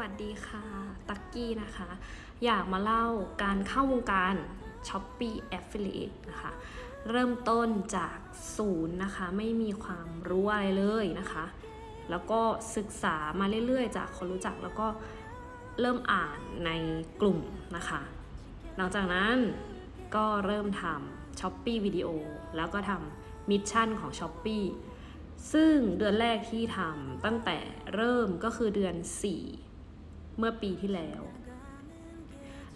วัสดีค่ะ ตักกี้นะคะ อยากมาเล่าการเข้าวงการ s h o p e e Affiliate นะคะ เริ่มต้นจากศูนย์นะคะ ไม่มีความรู้อะไรเลยนะคะ แล้วก็ศึกษามาเรื่อยๆ จากคนรู้จักแล้วก็เริ่มอ่านในกลุ่มนะคะ หลังจากนั้นก็เริ่มทำ s h o p e e วิดีโอแล้วก็ทำมิชชั่นของ s h o p e e ซึ่งเดือนแรกที่ทำตั้งแต่เริ่มก็คือเดือน 4 เมื่อปีที่แล้ว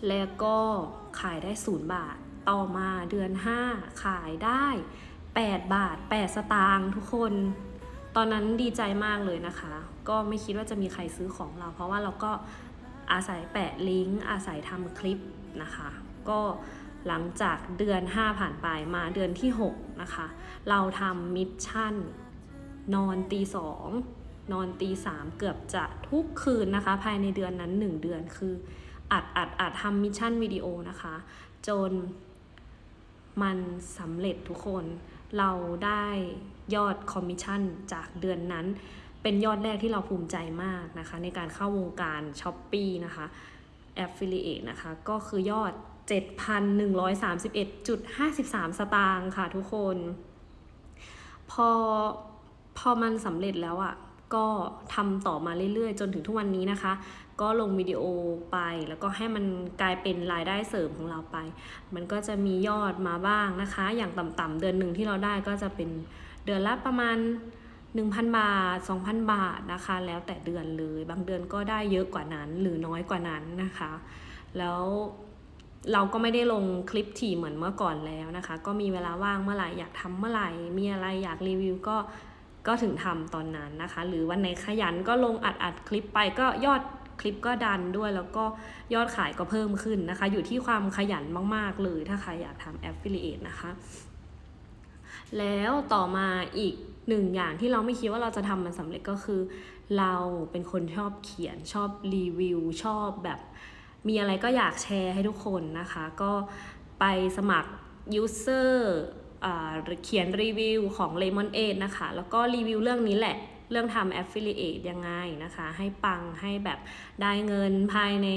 แล้วก็ขายได้ 0 บาท ต่อมาเดือน 5 ขายได้ 8 บาท 8 สตางค์ทุกคน ตอนนั้นดีใจมากเลยนะคะ ก็ไม่คิดว่าจะมีใครซื้อของเรา เพราะว่าเราก็อาศัยแปะลิงก์ อาศัยทำคลิปนะคะ ก็หลังจากเดือน 5 ผ่านไปมาเดือนที่ 6 นะคะ เราทำมิชชั่นนอนตีสอง นอนตีสามเกือบจะทุกคืนนะคะ ภายในเดือนนั้น 1 เดือนคืออัดอัดอัดทำมิชชั่นวิดีโอนะคะ จนมันสำเร็จทุกคนเราได้ยอดคอมมิชชั่นจากเดือนนั้น เป็นยอดแรกที่เราภูมิใจมากนะคะ ในการเข้าวงการช้อปปีนะคะ Affiliate นะคะ ก็คือยอด 7,131.53 สตางค์ค่ะทุกคน พอพอมันสำเร็จแล้วอะ่ะ ก็ทำต่อมาเรื่อยๆ จนถึงทุกวันนี้นะคะ ก็ลงวิดีโอไปแล้วก็ให้มันกลายเป็นรายได้เสริมของเราไป มันก็จะมียอดมาบ้างนะคะ อย่างต่ำๆเดือนหนึ่งที่เราได้ก็จะเป็นเดือนละประมาณ 1,000 บาท 2,000 บาทนะคะ แล้วแต่เดือนเลย บางเดือนก็ได้เยอะกว่านั้นหรือน้อยกว่านั้นนะคะ แล้วเราก็ไม่ได้ลงคลิปถี่เหมือนเมื่อก่อนแล้วนะคะ ก็มีเวลาว่างเมื่อไหร่อยากทำเมื่อไหร่ มีอะไรอยากรีวิวก็ ก็ถึงทำตอนนั้นนะคะ หรือวันไหนขยันก็ลงอัดอัดคลิปไปก็ยอดคลิปก็ดันด้วยแล้วก็ยอดขายก็เพิ่มขึ้นนะคะ อยู่ที่ความขยันมาก ๆ เลยถ้าใครอยากทำ affiliate นะคะ แล้วต่อมาอีกหนึ่งอย่างที่เราไม่คิดว่าเราจะทำมันสำเร็จก็คือ เราเป็นคนชอบเขียนชอบรีวิว ชอบแบบมีอะไรก็อยากแชร์ให้ทุกคนนะคะ ก็ไปสมัคร user อ่า เขียนรีวิวของ Lemon 8นะคะ แล้วก็รีวิวเรื่องนี้แหละ เรื่องทำ affiliate ยังไงนะคะ ให้ปังให้แบบได้เงินภายใน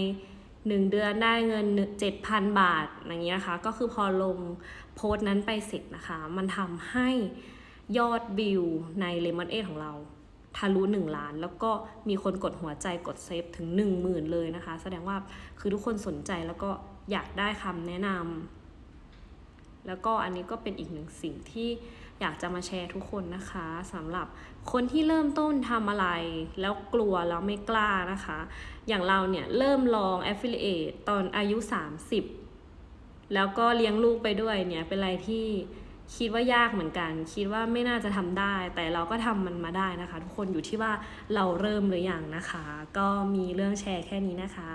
1 เดือนได้เงิน 7,000 บาทอย่างนี้ยนะคะ ก็คือพอลงโพสต์นั้นไปเสร็จนะคะ มันทำให้ยอดวิวใน Lemon 8ของเราทะลุ1ล้าน แล้วก็มีคนกดหัวใจกดเซฟถึง 10,000 เลยนะคะ แสดงว่าคือทุกคนสนใจแล้วก็อยากได้คำแนะนำ แล้วก็อันนี้ก็เป็นอีกหนึ่งสิ่งที่อยากจะมาแชร์ทุกคนนะคะสำหรับคนที่เริ่มต้นทำอะไร แล้วกลัวแล้วไม่กล้านะคะ อย่างเราเนี่ยเริ่มลอง affiliate ตอนอายุ 30 แล้วก็เลี้ยงลูกไปด้วยเนี่ยเป็นอะไรที่คิดว่ายากเหมือนกัน คิดว่าไม่น่าจะทำได้ แต่เราก็ทำมันมาได้นะคะ ทุกคนอยู่ที่ว่าเราเริ่มหรืออยังนะคะ ก็มีเรื่องแชร์แค่นี้นะคะ